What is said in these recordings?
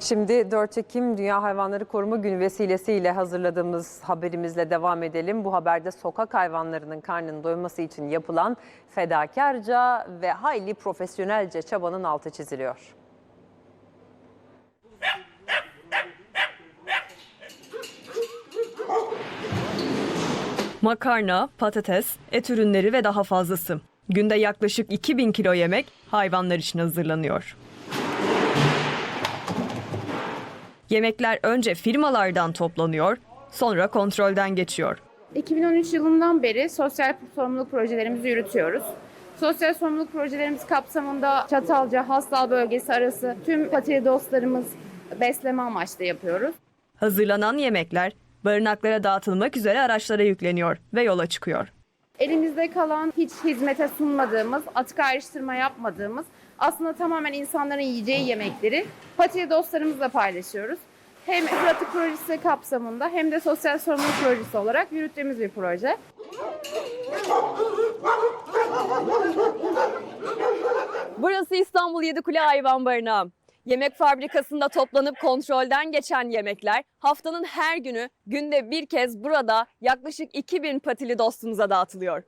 Şimdi 4 Ekim Dünya Hayvanları Koruma Günü vesilesiyle hazırladığımız haberimizle devam edelim. Bu haberde sokak hayvanlarının karnının doyması için yapılan fedakarca ve hayli profesyonelce çabanın altı çiziliyor. Makarna, patates, et ürünleri ve daha fazlası. Günde yaklaşık 2000 kilo yemek hayvanlar için hazırlanıyor. Yemekler önce firmalardan toplanıyor, sonra kontrolden geçiyor. 2013 yılından beri sosyal sorumluluk projelerimizi yürütüyoruz. Sosyal sorumluluk projelerimiz kapsamında Çatalca, Hastal bölgesi arası tüm patili dostlarımız besleme amaçlı yapıyoruz. Hazırlanan yemekler barınaklara dağıtılmak üzere araçlara yükleniyor ve yola çıkıyor. Elimizde kalan hiç hizmete sunmadığımız, atık ayrıştırma yapmadığımız aslında tamamen insanların yiyeceği yemekleri patili dostlarımızla paylaşıyoruz. Hem Pratik projesi kapsamında hem de sosyal sorumluluk projesi olarak yürüttüğümüz bir proje. Burası İstanbul Yedikule Hayvan Barınağı. Yemek fabrikasında toplanıp kontrolden geçen yemekler haftanın her günü günde bir kez burada yaklaşık 2000 patili dostumuza dağıtılıyor.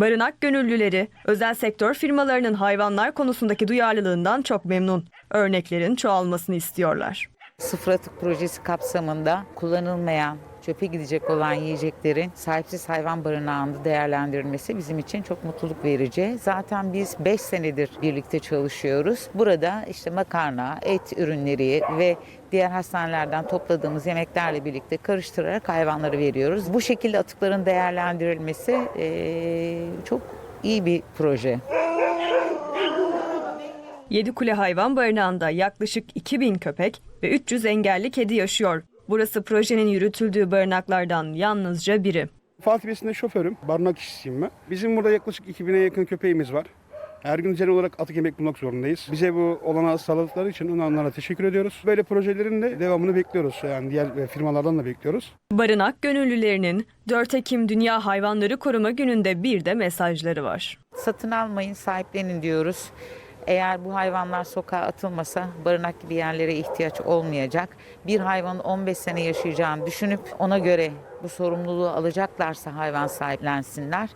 Barınak gönüllüleri özel sektör firmalarının hayvanlar konusundaki duyarlılığından çok memnun. Örneklerin çoğalmasını istiyorlar. Sıfır atık projesi kapsamında kullanılmayan, çöpe gidecek olan yiyeceklerin sahipsiz hayvan barınağında değerlendirilmesi bizim için çok mutluluk verici. Zaten biz 5 senedir birlikte çalışıyoruz. Burada işte makarna, et ürünleri ve diğer hastanelerden topladığımız yemeklerle birlikte karıştırarak hayvanları veriyoruz. Bu şekilde atıkların değerlendirilmesi eee, çok iyi bir proje. Yedikule Hayvan Barınağı'nda yaklaşık 2000 köpek ve 300 engelli kedi yaşıyor. Burası projenin yürütüldüğü barınaklardan yalnızca biri. Fatih Besi'nde şoförüm, barınak işçisiyim ben. Bizim burada yaklaşık 2000'e yakın köpeğimiz var. Her gün düzenli olarak atık yemek bulmak zorundayız. Bize bu olanağı sağladıkları için onlara teşekkür ediyoruz. Böyle projelerin de devamını bekliyoruz. Yani diğer e, firmalardan da bekliyoruz. Barınak gönüllülerinin 4 Ekim Dünya Hayvanları Koruma Günü'nde bir de mesajları var. Satın almayın, sahiplenin diyoruz. Eğer bu hayvanlar sokağa atılmasa barınak gibi yerlere ihtiyaç olmayacak. Bir hayvanın 15 sene yaşayacağını düşünüp ona göre bu sorumluluğu alacaklarsa hayvan sahiplensinler.